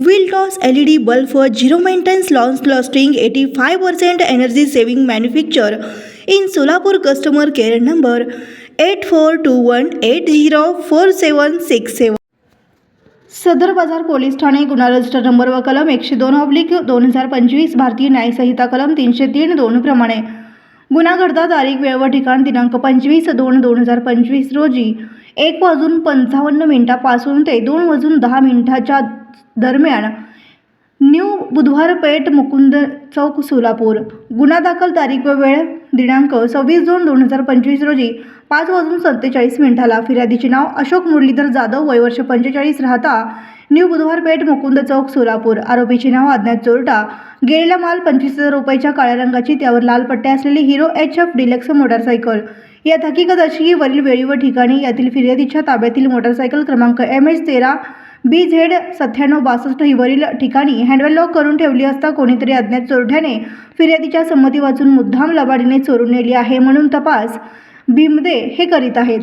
Wiltos LED bulb for zero maintenance launch lasting 85% energy saving manufacture in Solapur customer care number 8421804767 सदर Bazar police Thane गुन्हा register number व कलम एकशे दोन oblique दोन हजार पंचवीस भारतीय न्यायसंहिता कलम तीनशे तीन दोन प्रमाणे. गुन्हा घडता तारीख वेळ व ठिकाण दिनांक पंचवीस दोन दोन हजार पंचवीस रोजी. एक वाजून पंचावन्न मिनिटापासून ते दोन वाजून दहा मिनिटाच्या दरम्यान न्यू बुधवार पेठ मुकुंद चौक सोलापूर. गुन्हा दाखल तारीख व वेळ दिनांक सव्वीस जून दोन हजार पंचवीस रोजी पाच वाजून सत्तेचाळीस मिनिटाला फिर्यादीचे नाव अशोक मुरलीधर जाधव वय वर्ष पंचेचाळीस राहता न्यू बुधवार पेठ मुकुंद चौक सोलापूर. आरोपीचे नाव अज्ञात चोरटा. गेलेला माल पंचवीस हजार रुपयाच्या काळ्या रंगाची त्यावर लाल पट्ट्या असलेली Hero H F Deluxe motorcycle. यात हकीकत अशी की वरील वेळी व ठिकाणी यातील फिर्यादीच्या ताब्यातील मोटारसायकल क्रमांक एम एच तेरा बी झेड सत्त्याण्णव बासष्ट ही वरील ठिकाणी हँडल लॉक करून ठेवली असता कोणीतरी अज्ञात चोरट्याने फिर्यादीच्या संमती वाचून मुद्दाम लबाडीने चोरून नेली आहे म्हणून तपास भीमदे हे करीत आहेत.